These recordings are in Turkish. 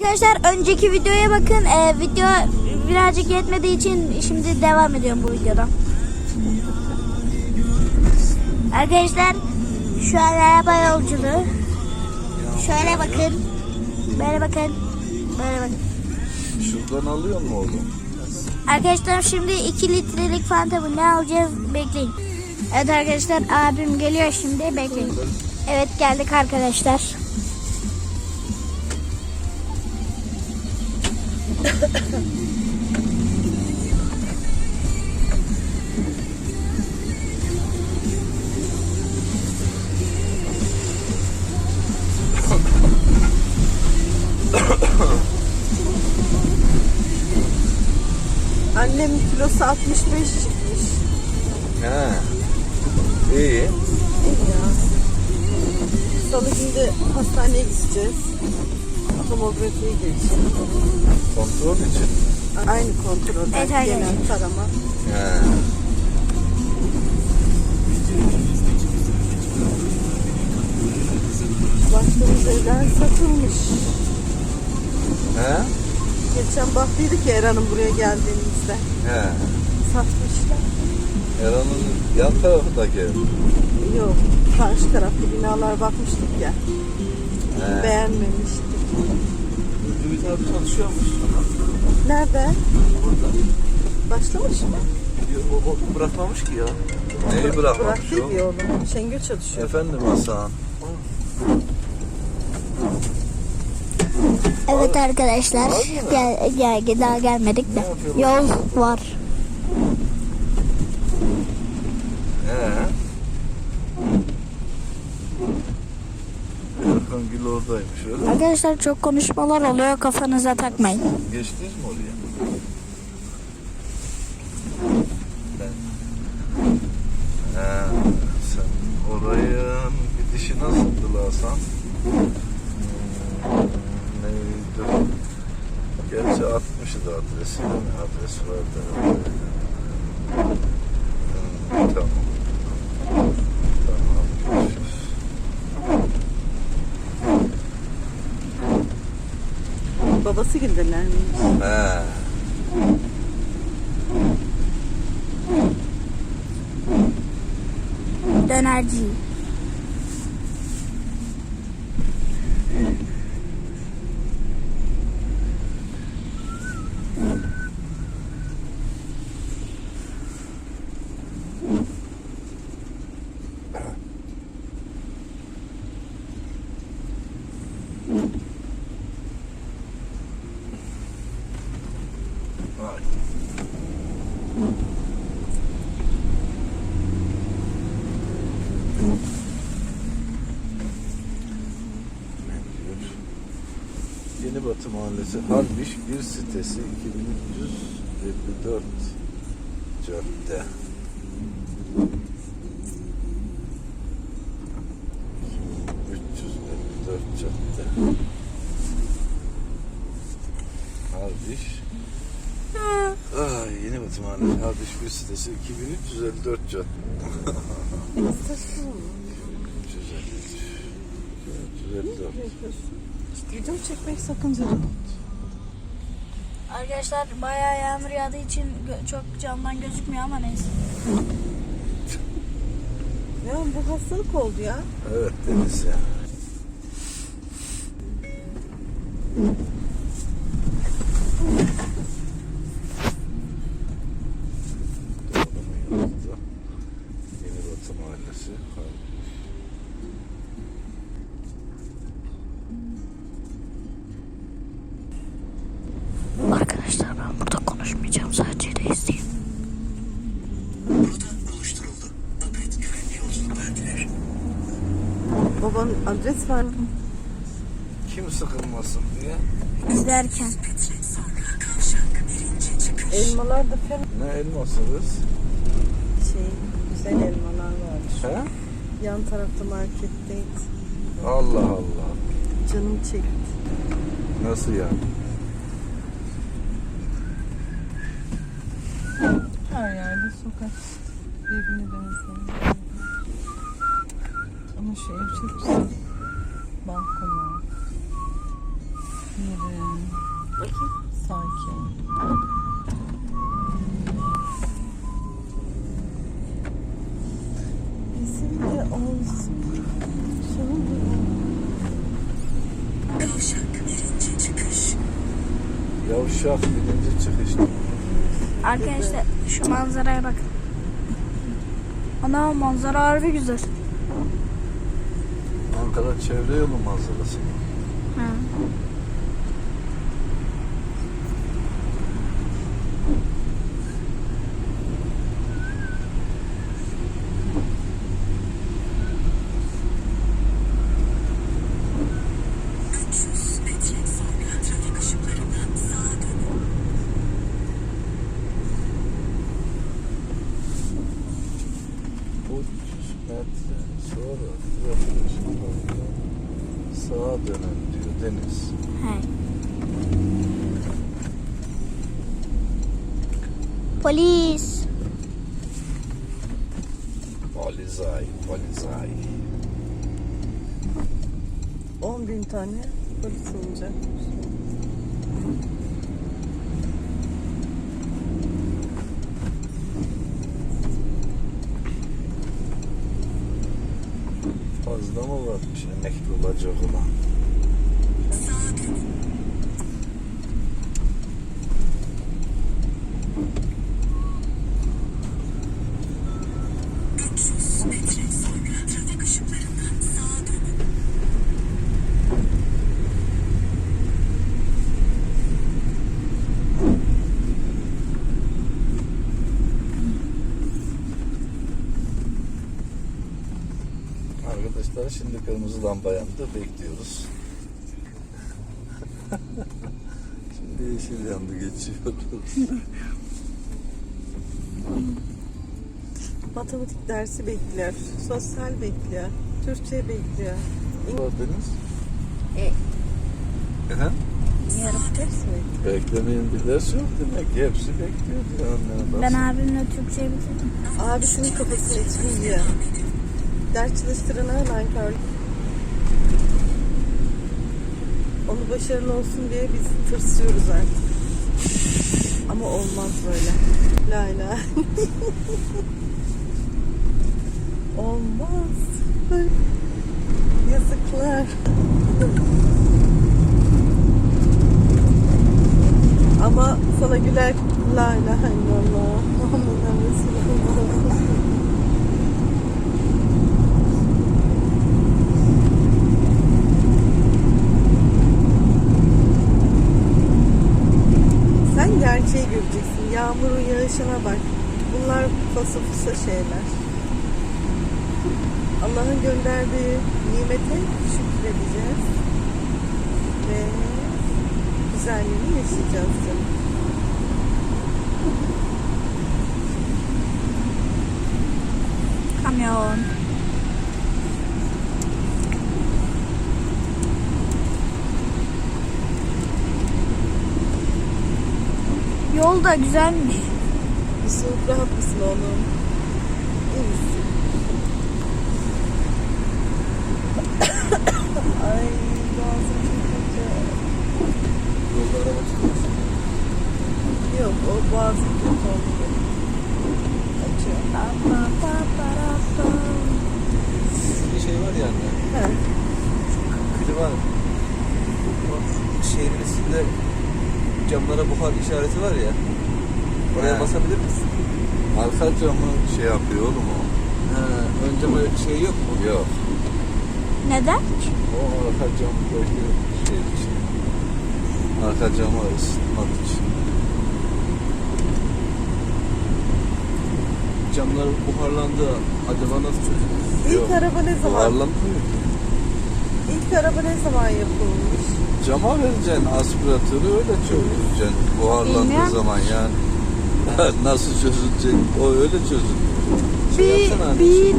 Arkadaşlar önceki videoya bakın. Ee, video birazcık yetmediği için şimdi devam ediyorum bu videodan. Arkadaşlar şu an araba yolculuğu. Şöyle bakın. Böyle bakın. Böyle bakın. Şuradan alıyor mu oğlum? Arkadaşlar şimdi 2 litrelik fanta bu ne alacağız bekleyin. Evet arkadaşlar abim geliyor şimdi bekleyin. Evet geldik arkadaşlar. Annem kilosu 65 çıkmış. He. İyi. İyi ya. Salı günde hastaneye gideceğiz. Tomografiye gireceğiz. Kontrol için. Aynı kontrolden Evet, aynen. genel tarama. He. Baktığımız evler satılmış. He? Geçen baktıydık ya Eran'ın buraya geldiğimizde. He. Satmışlar. Eran'ın yan tarafındaki ev. Yok. Karşı tarafta binalar bakmıştık ya. He. Beğenmemiştik. Ümit abi çalışıyormuş. Nerede? Burada. Başlamış mı? O, o bırakmamış ki ya. Neyi bırakmamış Bıraktı o? bir oğlum. Şengül çalışıyor. Efendim Hasan. Evet arkadaşlar gel, gel, daha gelmedik de yol var. Oradaymış öyle. mi? Arkadaşlar çok konuşmalar oluyor kafanıza takmayın. Geçtiniz mi oraya? Ben. He. Sen orayın gidişi nasıldı lan Hasan? Hmm, neydi? Gerçi atmıştı adresi değil mi? Adres vardı. Babası giderlermiş. He. Dönerci. Vay. Ne diyor? Yeni Batı Mahallesi Harbiş bir sitesi 2354 cadde. ...354 cadde. Harbiş Aa, yeni Batı Mahallesi Harbiş bir sitesi 2354 cadde. 2354. Video çekmek sakıncalı. Arkadaşlar bayağı yağmur yağdığı için gö- çok camdan gözükmüyor ama neyse. Ya bu hastalık oldu ya. Evet Deniz ya. Var. Kim sıkılmasın diye. Giderken. Elmalar da fena. Ne elması kız? Şey, güzel elmalar var. He? Yan tarafta marketteydi. Allah Allah. Canım çekti. Nasıl yani? Her yerde sokak birbirine benziyor. Ama ev çok güzel. Şirin. Bakayım. Sakin. Bizim de olsun. Yavşak birinci çıkış. Arkadaşlar şu manzaraya bakın. Ana manzara harbi güzel. Ankara çevre yolu manzarası. Ha. 10 bin tane polis olacak. Fazla mı varmış emekli olacak olan? Arkadaşlar şimdi kırmızı lamba yandı bekliyoruz. şimdi yeşil yandı geçiyoruz. Matematik dersi bekliyor. Sosyal bekliyor. Türkçe bekliyor. Gördünüz. E. Efendim? Yarım hepsi bekliyor. Beklemeyin bir ders yok demek ki hepsi bekliyor Ben abimle Türkçe bitirdim. Abisinin kafasını içini yiyor. Ders çalıştırana hemen kör. Onu başarılı olsun diye biz tırsıyoruz artık. Ama olmaz böyle. La la. olmaz. Yazıklar. Ama sana güler La ilahe illallah Sen gerçeği göreceksin. Yağmurun yağışına bak. Bunlar fasa fusa şeyler. Allah'ın gönderdiği nimete şükredeceğiz. Güzelliğini yaşayacağız canım. Kamyon. Yol da güzelmiş. Yusuf rahat mısın oğlum? İyi misin? Ay boğazım çok kötü. Yolda araba tutuyorsun. Yok o boğazım kötü oldu. Açıyor. Pa, pa, pa, ra, pa. Bir şey var ya anne. Ha. Klima şehrin üstünde camlara buhar işareti var ya. Oraya He. basabilir misin? Arka camı şey yapıyor oğlum o. Ha, ön cama şey yok mu? Yok. Neden? O arka camdaki şey için. Arka camı ısıtmak için. Camlar buharlandı. Acaba nasıl çözülür? İlk Yok. araba ne zaman? Buharlanmıyor ki. İlk araba ne zaman yapılmış? Cama vereceksin aspiratörü öyle çözüleceksin. Buharlandığı Bilmiyorum. zaman yani. Nasıl çözülecek? O öyle çözülür. Şey Bir, hani bir,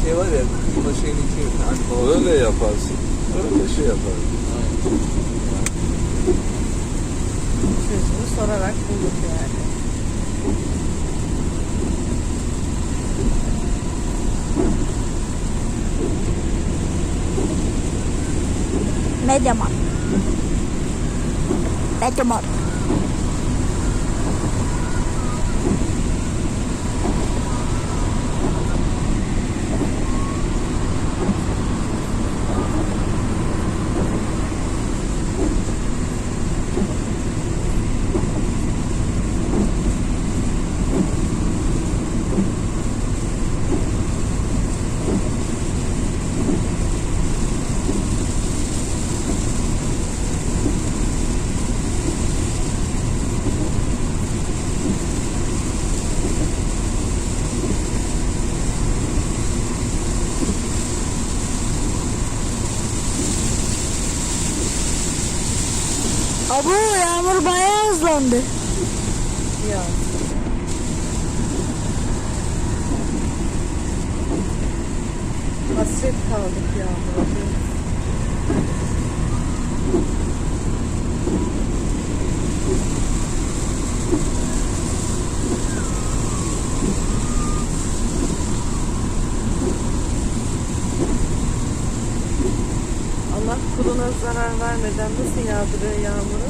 şey var ya klima şeyin içi hani O öyle yaparsın. Öyle şey yaparsın. Çözümü sorarak bulduk yani. Mediamart. Mediamart. Yağmur bayağı hızlandı. Ya. Hasret kaldık yağmura. Allah kuluna zarar vermeden nasıl yağdırıyor yağmuru?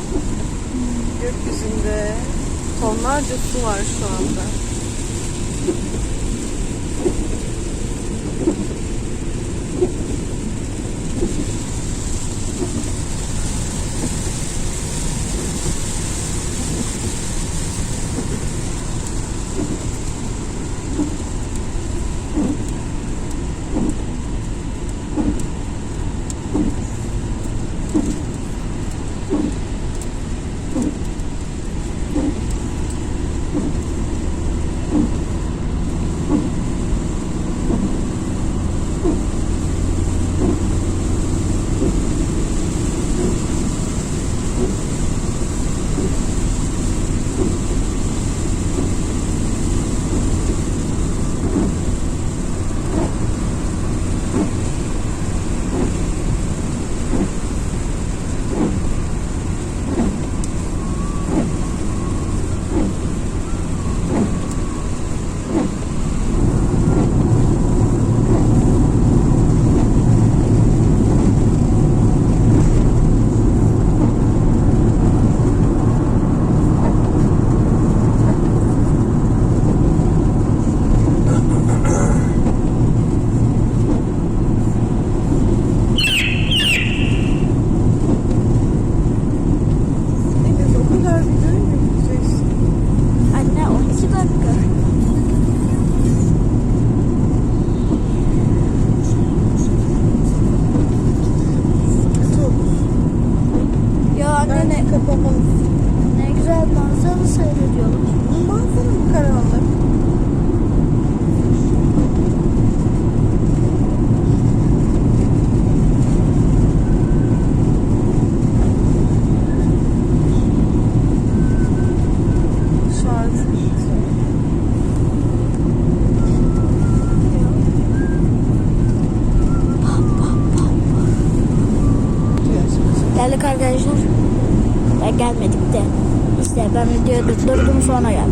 gökyüzünde tonlarca su var şu anda. sonra gel.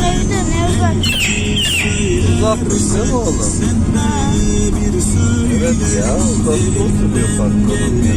Ne değil mi oğlum? Evet ya, uzakta oturuyor patronum ya.